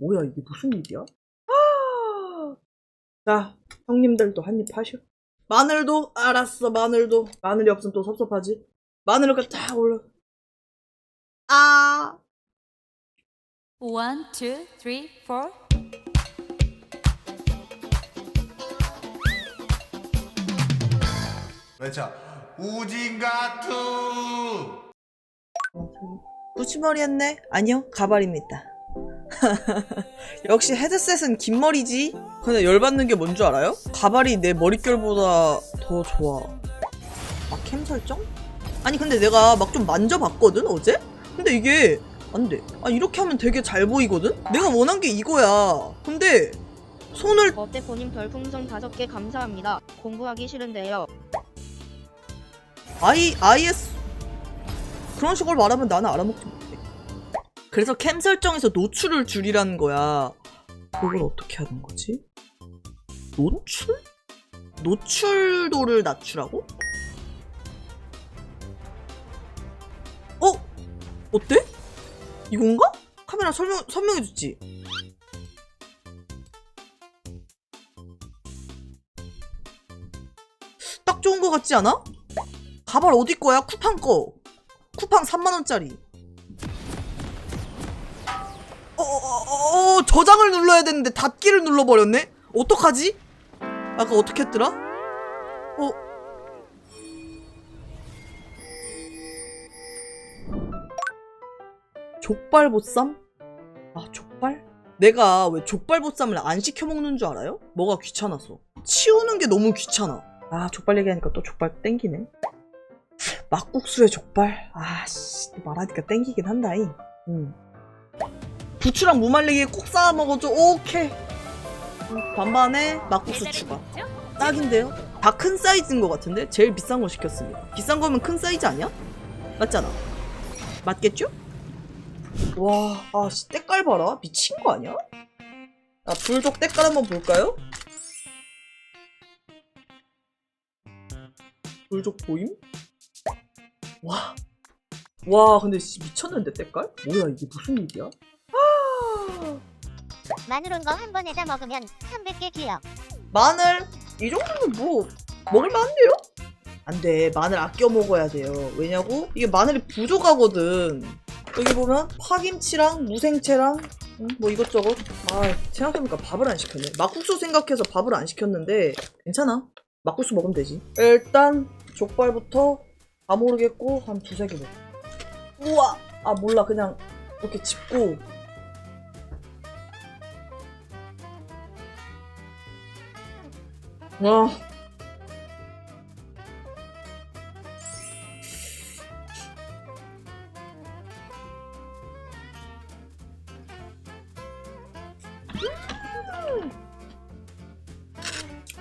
뭐야 이게 무슨 일이야? 아! 자 형님들도 한입 하셔. 마늘도 알았어 마늘도 마늘이 없으면 또 섭섭하지. 마늘 이렇게 딱 올려. 아 One, two, three, four. 외쳐 우진가투 붙임머리 했네? 아니요 가발입니다. 역시 헤드셋은 긴 머리지. 근데 열받는 게 뭔 줄 알아요? 가발이 내 머릿결보다 더 좋아. 막캠 설정? 아니 근데 내가 막 좀 만져봤거든 어제? 근데 이게 안 돼. 아 이렇게 하면 되게 잘 보이거든? 내가 원한 게 이거야. 근데 손을 어때포님 별풍선 5개 감사합니다. 공부하기 싫은데요. I, IS 그런 식으로 말하면 나는 알아먹지. 그래서 캠 설정에서 노출을 줄이라는 거야. 그걸 어떻게 하는 거지? 노출? 노출도를 낮추라고? 어? 어때? 이건가? 카메라 설명, 설명해줬지? 딱 좋은 거 같지 않아? 가발 어디 거야? 쿠팡 거. 쿠팡 3만 원짜리. 어, 어, 저장을 눌러야 되는데 닫기를 눌러버렸네? 어떡하지? 아까 어떻게 했더라? 어. 족발보쌈? 아, 족발? 내가 왜 족발보쌈을 안 시켜 먹는 줄 알아요? 뭐가 귀찮아서. 치우는 게 너무 귀찮아. 아, 족발 얘기하니까 또 족발 땡기네. 막국수에 족발? 아씨, 또 말하니까 땡기긴 한다잉. 응. 부추랑 무말랭이 꼭 싸워 먹어줘. 오케이. 음, 반반에 막국수 추가. 딱인데요? 다 큰 사이즈인 것 같은데? 제일 비싼 거 시켰습니다. 비싼 거면 큰 사이즈 아니야? 맞잖아. 맞겠죠? 와, 아, 씨, 때깔 봐라. 미친 거 아니야? 아, 불족 때깔 한번 볼까요? 불족 보임? 와. 와, 근데 씨, 미쳤는데, 때깔? 뭐야, 이게 무슨 일이야? 아, 마늘 온 거 한 번에 다 먹으면 300개 기억. 마늘, 이 정도면 뭐, 먹을만한데요? 안 돼. 마늘 아껴 먹어야 돼요. 왜냐고? 이게 마늘이 부족하거든. 여기 보면 파김치랑 무생채랑 음, 뭐 이것저것. 아, 생각해보니까 밥을 안 시켰네. 막국수 생각해서 밥을 안 시켰는데 괜찮아. 막국수 먹으면 되지. 일단 족발부터 다 모르겠고 한 두세 개 먹어. 우와! 아 몰라 그냥 이렇게 짚고 와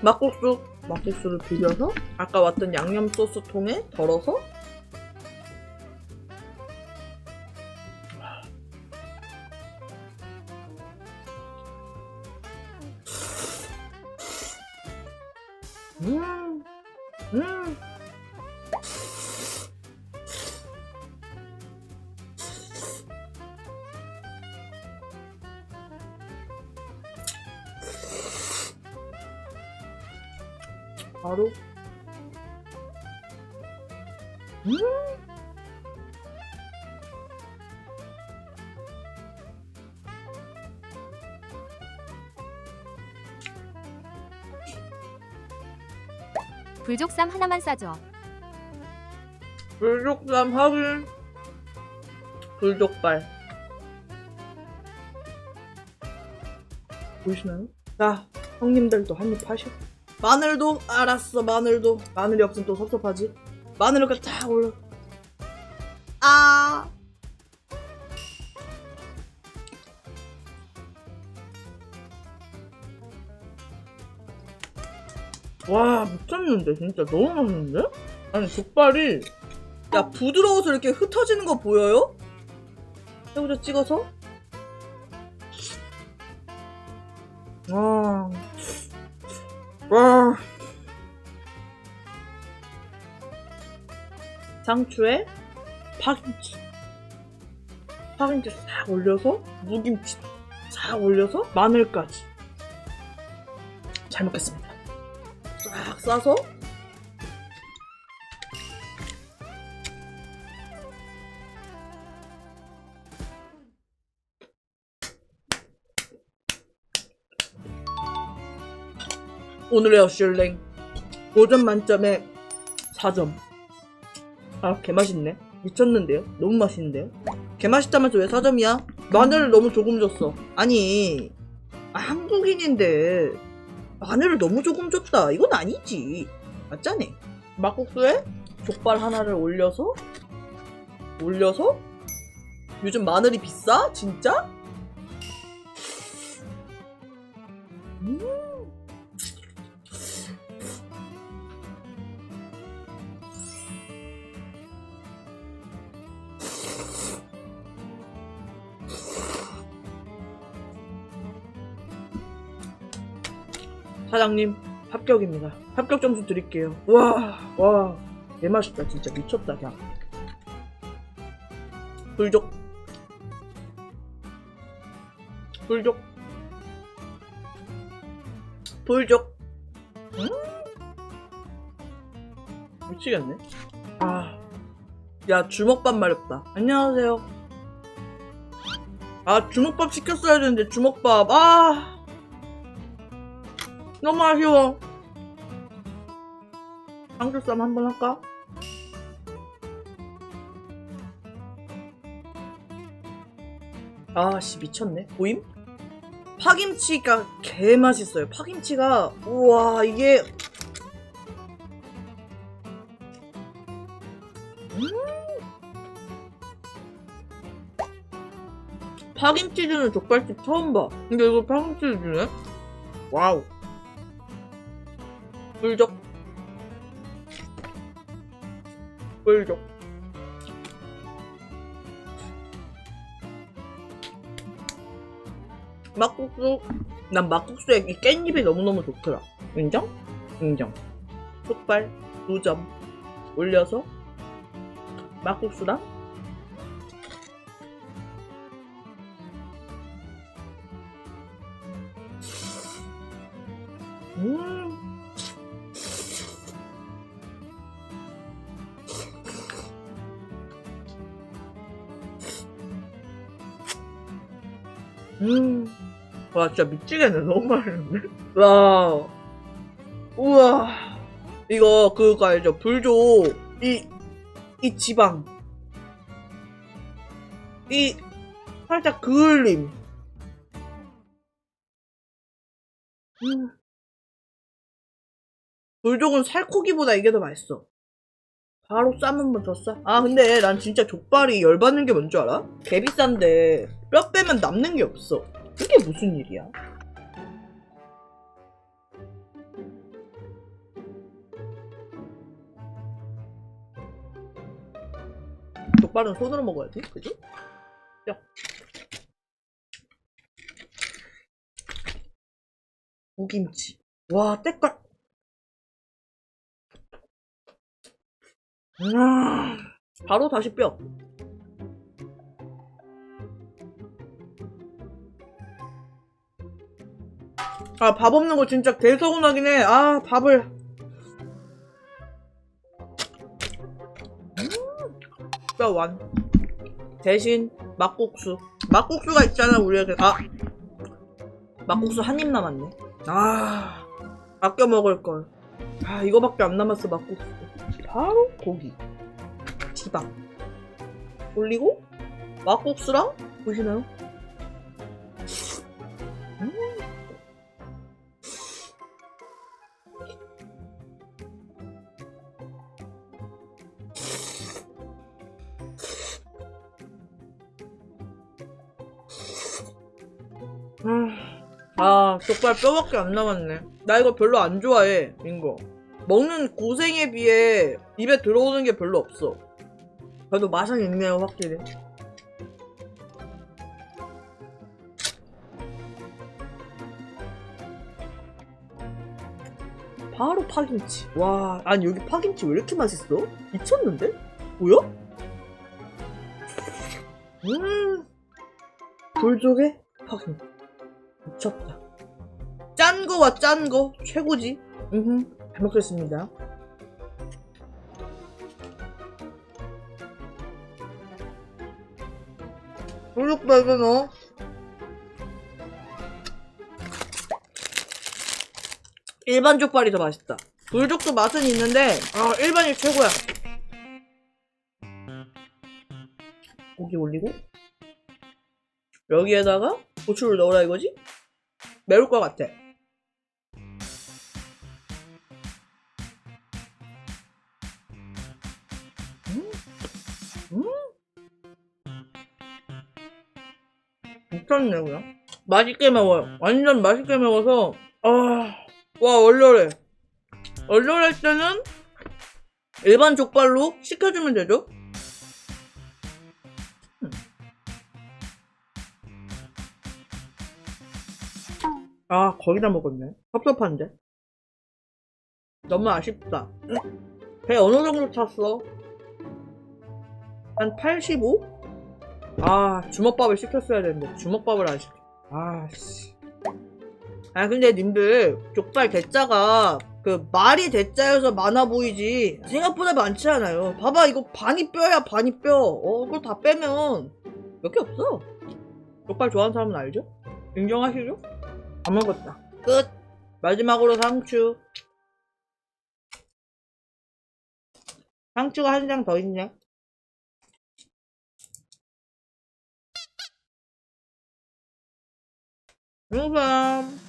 막국수 막국수를 비벼서 아까 왔던 양념 소스 통에 덜어서 음, 음. 바로 음. 불족쌈 하나만 싸줘. 불족쌈 확인 불족발. 보이시나요? 자 형님들도 한입 하셔 마늘도 알았어 마늘도. 마늘이 없으면 또 섭섭하지. 마늘 이렇게 딱 올려. 아 와 미쳤는데 진짜 너무 맛있는데? 아니 족발이 야 부드러워서 이렇게 흩어지는 거 보여요? 새우젓 찍어서 와, 와. 상추에 파김치 파김치 싹 올려서 무김치 싹싹 올려서 마늘까지 잘 먹겠습니다. 싹 싸서 오늘의 어슐랭 5점 만점에 4점 아 개맛있네 미쳤는데요? 너무 맛있는데요? 개맛있다면서 왜 4점이야? 마늘을 너무 조금 줬어 아니 아, 한국인인데 마늘을 너무 조금 줬다 이건 아니지 맞잖니? 막국수에 족발 하나를 올려서 올려서 요즘 마늘이 비싸? 진짜? 음. 사장님 합격입니다. 합격 점수 드릴게요. 와, 와, 개 맛있다. 진짜 미쳤다, 그냥. 불족. 불족. 불족. 음? 미치겠네. 아, 야 주먹밥 마렵다. 안녕하세요. 아 주먹밥 시켰어야 되는데 주먹밥. 아. 너무 아쉬워. 삼겹살 한번 할까? 아씨 미쳤네. 보임? 파김치가 개 맛있어요. 파김치가 우와 이게 음. 파김치 주는 족발집 처음 봐. 근데 이거 파김치를 주네? 와우. 불족. 불족. 막국수. 난 막국수에 이 깻잎이 너무너무 좋더라. 인정? 인정. 족발 2점 올려서 막국수랑 음. 와, 진짜 미치겠네. 너무 맛있는데? 와. 우와. 이거, 그거 알죠? 불조. 이, 이 지방. 이, 살짝 그을림. 음. 불족은 살코기보다 이게 더 맛있어. 바로 쌈한번더 싸. 아, 근데 난 진짜 족발이 열받는 게 뭔 줄 알아? 개 비싼데 뼈 빼면 남는 게 없어. 그게 무슨 일이야? 족발은 손으로 먹어야지, 그지? 야. 무김치. 와, 때깔. 음, 바로 다시 뼈. 아, 밥 없는 거 진짜 개서운하긴 해. 아, 밥을. 음, 뼈 완. 대신, 막국수. 막국수가 있잖아, 우리에게. 아! 막국수 한 입 남았네. 아, 아껴 먹을 걸. 아, 이거밖에 안 남았어, 막국수. 바로 고기. 지방. 올리고, 막국수랑, 보시나요? 음. 음. 아, 족발 뼈밖에 안 남았네. 나 이거 별로 안 좋아해, 이거. 먹는 고생에 비해 입에 들어오는 게 별로 없어. 그래도 맛은 있네요, 확실히. 바로 파김치. 와, 아니 여기 파김치 왜 이렇게 맛있어? 미쳤는데? 뭐야? 음, 불족의 파김치. 미쳤다. 짠 거와 짠 거 최고지. 음, 잘 먹겠습니다. 불육발도 넣어. 일반 족발이 더 맛있다. 불족도 맛은 있는데, 아, 일반이 최고야. 고기 올리고, 여기에다가 고추를 넣으라 이거지? 매울 것 같아. 미쳤네, 그냥. 맛있게 매워요. 완전 맛있게 매워서, 아, 와, 얼얼해. 얼얼할 때는 일반 족발로 식혀주면 되죠? 아, 거기다 먹었네. 섭섭한데? 너무 아쉽다. 배 어느 정도 찼어? 한 85? 아, 주먹밥을 시켰어야 되는데, 주먹밥을 안 시켜. 아, 씨. 아, 근데 님들, 족발 대짜가, 그, 말이 대짜여서 많아 보이지, 생각보다 많지 않아요. 봐봐, 이거 반이 뼈야, 반이 뼈. 어, 그거 다 빼면, 몇 개 없어. 족발 좋아하는 사람은 알죠? 인정하시죠? 다 먹었다. 끝. 마지막으로 상추. 상추가 한 장 더 있네. 용삼.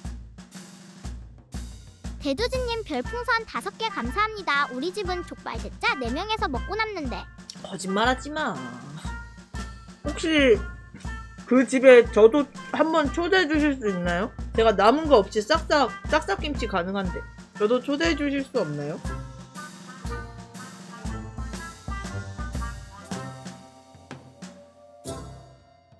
대두진님 별풍선 5개 감사합니다. 우리 집은 족발 대짜 4명에서 먹고 남는데. 거짓말하지 마. 혹시 그 집에 저도 한번 초대해 주실 수 있나요? 제가 남은 거 없이 싹싹 싹싹 김치 가능한데. 저도 초대해 주실 수 없나요?